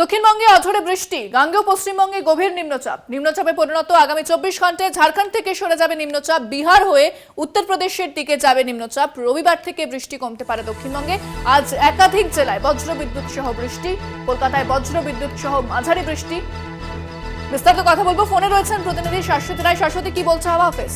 দক্ষিণবঙ্গে অঝরে বৃষ্টি, গাঙ্গেয় পশ্চিমবঙ্গে গভীর নিম্নচাপ। নিম্নচাপে পরিণত আগামী চব্বিশ ঘন্টায় ঝাড়খণ্ড থেকে সরে যাবে নিম্নচাপ, বিহার হয়ে উত্তরপ্রদেশের দিকে যাবে নিম্নচাপ। রবিবার থেকে বৃষ্টি কমতে পারে দক্ষিণবঙ্গে। আজ একাধিক জেলায় বজ্র বিদ্যুৎ সহ বৃষ্টি, কলকাতায় বজ্র বিদ্যুৎ সহ মাঝারি বৃষ্টি। বিস্তারিত কথা বলব, ফোনে রয়েছেন প্রতিনিধি শাশ্বতী রায়। শাশ্বতী, কি বলছে হাওয়া অফিস?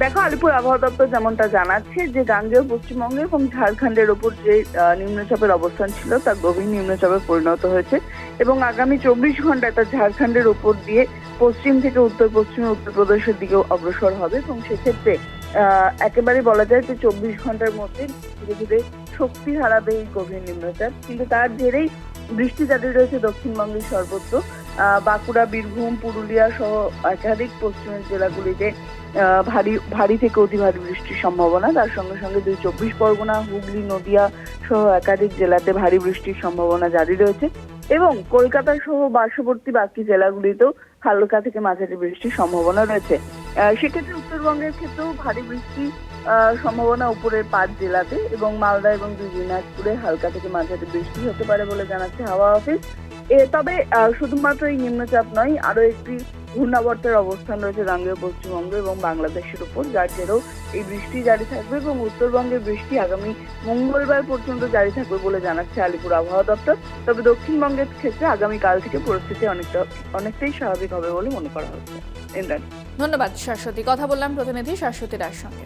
দেখো আলিপুর আবহাওয়া দপ্তর যেমনটা জানাচ্ছে যে গাঙ্গেয় পশ্চিমবঙ্গে এবং ঝাড়খণ্ডের ওপর যে নিম্নচাপের অবস্থান ছিল তা গভীর নিম্নচাপে পরিণত হয়েছে এবং আগামী চব্বিশ ঘন্টায় তা ঝাড়খণ্ডের ওপর দিয়ে পশ্চিম থেকে উত্তর পশ্চিমে উত্তরপ্রদেশের দিকে অগ্রসর হবে এবং সেক্ষেত্রে আহ, একেবারে বলা যায় যে চব্বিশ ঘণ্টার মধ্যে ধীরে ধীরে শক্তি হারাবে এই গভীর নিম্নচাপ। কিন্তু তার জেরেই বৃষ্টি জারি রয়েছে দক্ষিণবঙ্গের সর্বত্র। বাঁকুড়া, বীরভূম, পুরুলিয়া সহ একাধিক পশ্চিমের জেলাগুলিতে ভারী ভারী থেকে অতি ভারী বৃষ্টির সম্ভাবনা। তার সঙ্গে সঙ্গে দুই চব্বিশ পরগনা, হুগলি, নদিয়া সহ একাধিক জেলাতে ভারী বৃষ্টির সম্ভাবনা জারি রয়েছে এবং কলকাতা সহ পার্শ্ববর্তী বাকি জেলাগুলিতেও হালকা থেকে মাঝারি বৃষ্টির সম্ভাবনা রয়েছে। সেক্ষেত্রে উত্তরবঙ্গের ক্ষেত্রেও ভারী বৃষ্টি সম্ভাবনা উপরের পাঁচ জেলাতে এবং মালদা এবং দুই দিনাজপুরে হালকা থেকে মাঝারি বৃষ্টি হতে পারে বলে জানাচ্ছে হাওয়া অফিস। এ, তবে শুধুমাত্র এই নিম্নচাপ নয় আরও একটি ঘূর্ণাবর্তের অবস্থান রয়েছে গাঙ্গেয় পশ্চিমবঙ্গ এবং বাংলাদেশের উপর, যার জেরেও এই বৃষ্টি জারি থাকবে এবং উত্তরবঙ্গের বৃষ্টি আগামী মঙ্গলবার পর্যন্ত জারি থাকবে বলে জানাচ্ছে আলিপুর আবহাওয়া দপ্তর। তবে দক্ষিণবঙ্গের ক্ষেত্রে আগামীকাল থেকে পরিস্থিতি অনেকটা, অনেকটাই স্বাভাবিক হবে বলে মনে করা হচ্ছে। ধন্যবাদ, শাশ্বতী। কথা বললাম প্রতিনিধি শাশ্বতী রায়ের সঙ্গে।